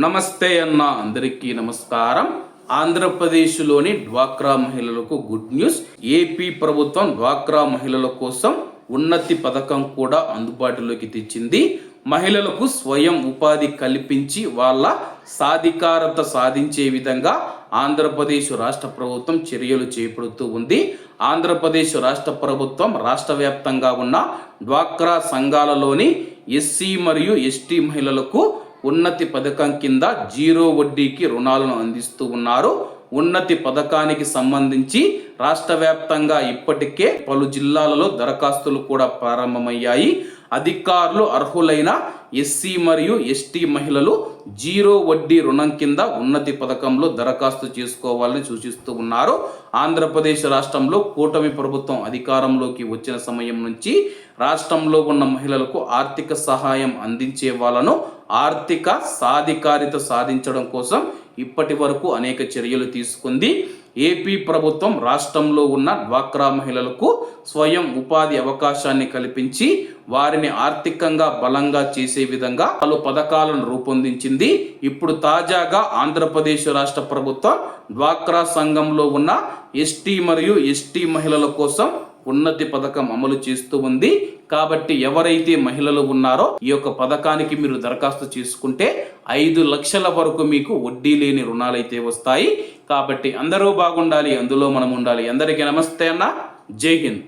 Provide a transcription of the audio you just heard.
నమస్తే అన్న అందరికీ నమస్కారం. ఆంధ్రప్రదేశ్లోని డ్వాక్రా మహిళలకు గుడ్ న్యూస్. ఏపీ ప్రభుత్వం డ్వాక్రా మహిళల కోసం ఉన్నతి పథకం కూడా అందుబాటులోకి తెచ్చింది. మహిళలకు స్వయం ఉపాధి కల్పించి వాళ్ళ సాధికారత సాధించే విధంగా ఆంధ్రప్రదేశ్ రాష్ట్ర ప్రభుత్వం చర్యలు చేపడుతూ ఉంది. ఆంధ్రప్రదేశ్ రాష్ట్ర ప్రభుత్వం రాష్ట్ర వ్యాప్తంగా ఉన్న డ్వాక్రా సంఘాలలోని ఎస్సీ మరియు ఎస్టీ మహిళలకు ఉన్నతి పథకం కింద జీరో వడ్డీకి రుణాలను అందిస్తూ ఉన్నారు. ఉన్నతి పథకానికి సంబంధించి రాష్ట్ర వ్యాప్తంగా ఇప్పటికే పలు జిల్లాలలో దరఖాస్తులు కూడా ప్రారంభమయ్యాయి. అధికారులు అర్హులైన ఎస్సీ మరియు ఎస్టీ మహిళలు జీరో వడ్డీ రుణం కింద ఉన్నతి పథకంలో దరఖాస్తు చేసుకోవాలని సూచిస్తూ ఉన్నారు. ఆంధ్రప్రదేశ్ రాష్ట్రంలో కూటమి ప్రభుత్వం అధికారంలోకి వచ్చిన సమయం నుంచి రాష్ట్రంలో ఉన్న మహిళలకు ఆర్థిక సహాయం అందించే వాళ్ళను ఆర్థిక సాధికారిత సాధించడం కోసం ఇప్పటి వరకు అనేక చర్యలు తీసుకుంది. ఏపీ ప్రభుత్వం రాష్ట్రంలో ఉన్న డ్వాక్రా మహిళలకు స్వయం ఉపాధి అవకాశాన్ని కల్పించి వారిని ఆర్థికంగా బలంగా చేసే విధంగా పలు పథకాలను రూపొందించింది. ఇప్పుడు తాజాగా ఆంధ్రప్రదేశ్ రాష్ట్ర ప్రభుత్వం డ్వాక్రా సంఘంలో ఉన్న ఎస్టీ మరియు ఎస్టీ మహిళల కోసం ఉన్నతి పథకం అమలు చేస్తూ ఉంది. కాబట్టి ఎవరైతే మహిళలు ఉన్నారో ఈ యొక్క పథకానికి మీరు దరఖాస్తు చేసుకుంటే ఐదు లక్షల వరకు మీకు వడ్డీ లేని రుణాలైతే వస్తాయి. కాబట్టి అందరూ బాగుండాలి అందులో మనం ఉండాలి. అందరికీ నమస్తే అన్న. జై హింద్.